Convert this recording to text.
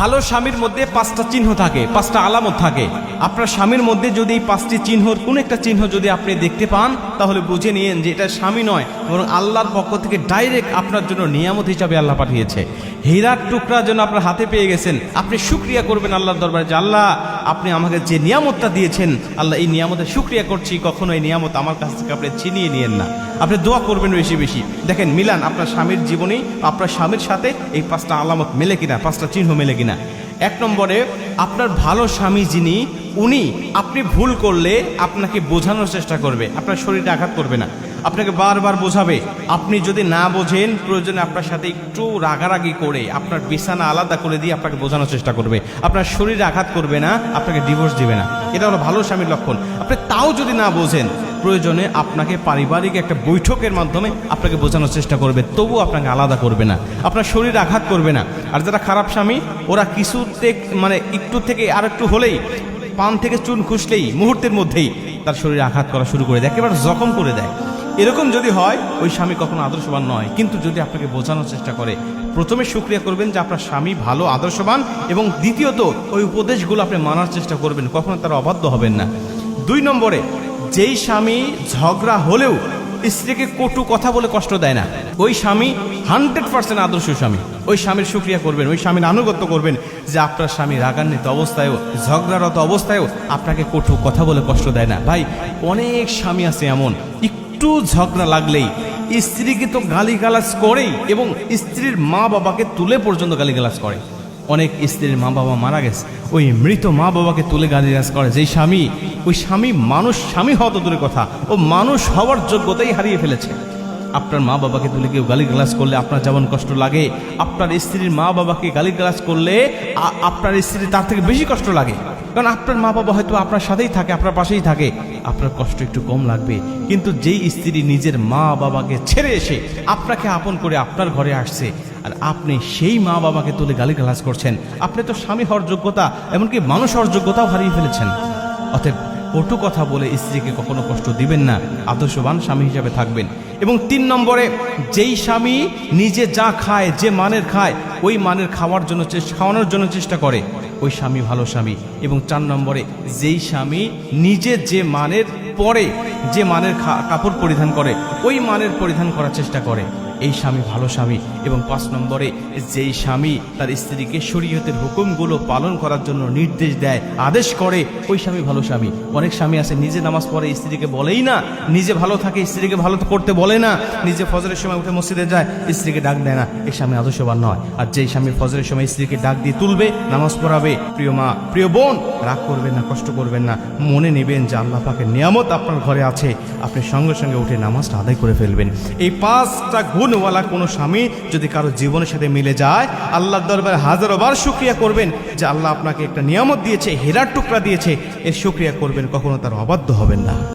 ভালো স্বামীর মধ্যে পাঁচটা চিহ্ন থাকে, পাঁচটা আলামত থাকে। আপনার স্বামীর মধ্যে যদি এই পাঁচটি চিহ্নর কোন একটা চিহ্ন যদি আপনি দেখতে পান, তাহলে বুঝে নিয়েন যে এটা স্বামী নয়, বরং আল্লাহর পক্ষ থেকে ডাইরেক্ট আপনার জন্য নিয়ামত হিসাবে আল্লাহ পাঠিয়েছে। হীরার টুকরা যেন আপনার হাতে পেয়ে গেছেন, আপনি শুক্রিয়া করবেন আল্লাহর দরবারে যে, আল্লাহ, আপনি আমাকে যে নিয়ামতটা দিয়েছেন, আল্লাহ, এই নিয়ামতের শুক্রিয়া করছি, কখনো এই নিয়ামত আমার কাছ থেকে আপনি ছিনিয়ে নিয়েন না। আপনি দোয়া করবেন বেশি বেশি। দেখেন মিলান, আপনার স্বামীর জীবনেই আপনার স্বামীর সাথে এই পাঁচটা আলামত মেলে কিনা, পাঁচটা চিহ্ন মেলে কিনা। এক নম্বরে, আপনার ভালো স্বামী যিনি, উনি আপনি ভুল করলে আপনাকে বোঝানোর চেষ্টা করবে। আপনার শরীরে আঘাত করবে না। আপনাকে বারবার বোঝাবে। আপনি যদি না বোঝেন, প্রয়োজনে আপনার সাথে একটু রাগারাগি করে আপনার বিছানা আলাদা করে দিয়ে আপনাকে বোঝানোর চেষ্টা করবে। আপনার শরীরে আঘাত করবে না, আপনাকে ডিভোর্স দিবে না। এটা হলো ভালো স্বামীর লক্ষণ। আপনি তাও যদি না বোঝেন, প্রয়োজনে আপনাকে পারিবারিক একটা বৈঠকের মাধ্যমে আপনাকে বোঝানোর চেষ্টা করবে তবু আপনাকে আলাদা করবে না। আপনার শরীর আঘাত করবে না। আর যারা খারাপ স্বামী, ওরা কিছুতে মানে একটু থেকে আর একটু হলেই, পান থেকে চুন খুসলেই, মুহূর্তের মধ্যেই তার শরীরে আঘাত করা শুরু করে দেয়। একেবারে জখম করে দেয়। এরকম যদি হয়, ওই স্বামী কখনো আদর্শবান নয়। কিন্তু যদি আপনাকে বোঝানোর চেষ্টা করে, প্রথমে সুক্রিয়া করবেন যে আপনার স্বামী ভালো, আদর্শবান, এবং দ্বিতীয়ত ওই উপদেশগুলো আপনি মানার চেষ্টা করবেন, কখনো তারা অবাধ্য হবেন না। দুই নম্বরে, যেই স্বামী ঝগড়া হলেও স্ত্রীকে কটু কথা বলে কষ্ট দেয় না। ওই স্বামী হান্ড্রেড পার্সেন্ট আদর্শ স্বামী। ওই স্বামীর সুক্রিয়া করবেন, ওই স্বামীর আনুগত্য করবেন যে আপনার স্বামী রাগান্বিত অবস্থায়ও, ঝগড়ারত অবস্থায়ও আপনাকে কটু কথা বলে কষ্ট দেয় না। ভাই, অনেক স্বামী আছে এমন একটু ঝগড়া লাগলেই স্ত্রীকে তো গালিগালাজ করেই এবং স্ত্রীর মা বাবাকে তুলে পর্যন্ত গালিগালাজ করে। অনেক স্ত্রীর মা বাবা মারা গেছে। ওই মৃত মা বাবাকে তুলে গালিগালাজ করে। যেই স্বামী, ওই স্বামী মানুষ স্বামী হওয়া তো দূরের কথা। ও মানুষ হওয়ার যোগ্যতাই হারিয়ে ফেলেছে। আপনার মা বাবাকে তুলে কেউ গালিগালাজ করলে আপনার যেমন কষ্ট লাগে, আপনার স্ত্রীর মা বাবাকে গালিগালাজ করলে আপনার স্ত্রীর তার থেকে বেশি কষ্ট লাগে। কারণ আপনার মা বাবা হয়তো আপনার সাথেই থাকে, আপনার পাশেই থাকে। আপনার কষ্ট একটু কম লাগবে। কিন্তু যেই স্ত্রী নিজের মা বাবাকে ছেড়ে এসে আপনাকে আপন করে আপনার ঘরে আসছে, আর আপনি সেই মা বাবাকে তুলে গালিগালাজ করছেন, আপনি তো স্বামী হওয়ার যোগ্যতা, এমনকি মানুষ হওয়ার যোগ্যতাও হারিয়ে ফেলেছেন। অতএব কটু কথা বলে স্ত্রীকে কখনো কষ্ট দিবেন না, আদর্শবান স্বামী হিসাবে থাকবেন। এবং তিন নম্বরে, যেই স্বামী নিজে যা খায়, যে মানের খায়, ওই মানের খাওয়ার জন্য খাওয়ানোর জন্য চেষ্টা করে। ওই স্বামী ভালো স্বামী। এবং চার নম্বরে, যেই স্বামী নিজে যে মানের পরে যে মানের কাপড় পরিধান করে, ওই মানের পরিধান করার চেষ্টা করে। এই স্বামী ভালো স্বামী এবং পাঁচ নম্বরে যেই স্বামী তার স্ত্রীকে শরীয়তের হুকুমগুলো পালন করার জন্য নির্দেশ দেয়, আদেশ করে, ওই স্বামী ভালো স্বামী। অনেক স্বামী আছে, নিজে নামাজ পড়ে, স্ত্রীকে বলেই না, নিজে ভালো থাকে, স্ত্রীকে ভালো করতে বলে না, নিজে ফজরের সময় উঠে মসজিদে যায়, স্ত্রীকে ডাক দেয় না। এই স্বামী আদর্শবান নয়। আর যেই স্বামী ফজরের সময় স্ত্রীকে ডাক দিয়ে তুলবে, নামাজ পড়াবে, প্রিয় মা, প্রিয় বোন, রাগ করবেন না, কষ্ট করবেন না, মনে নেবেন যে আল্লাহ পাকের নিয়ামত আপনার ঘরে আছে। আপনি সঙ্গে সঙ্গে উঠে নামাজটা আদায় করে ফেলবেন। এই পাঁচটা গুণওয়ালা কোনো স্বামী যদি কারও জীবনের সাথে মিলে যায়, আল্লাহর দরবারে হাজারো বার শুক্রিয়া করবেন যে আল্লাহ আপনাকে একটা নিয়ামত দিয়েছে, হেরার টুকরা দিয়েছে, এর শুক্রিয়া করবেন, কখনো তার অবাধ্য হবেন না।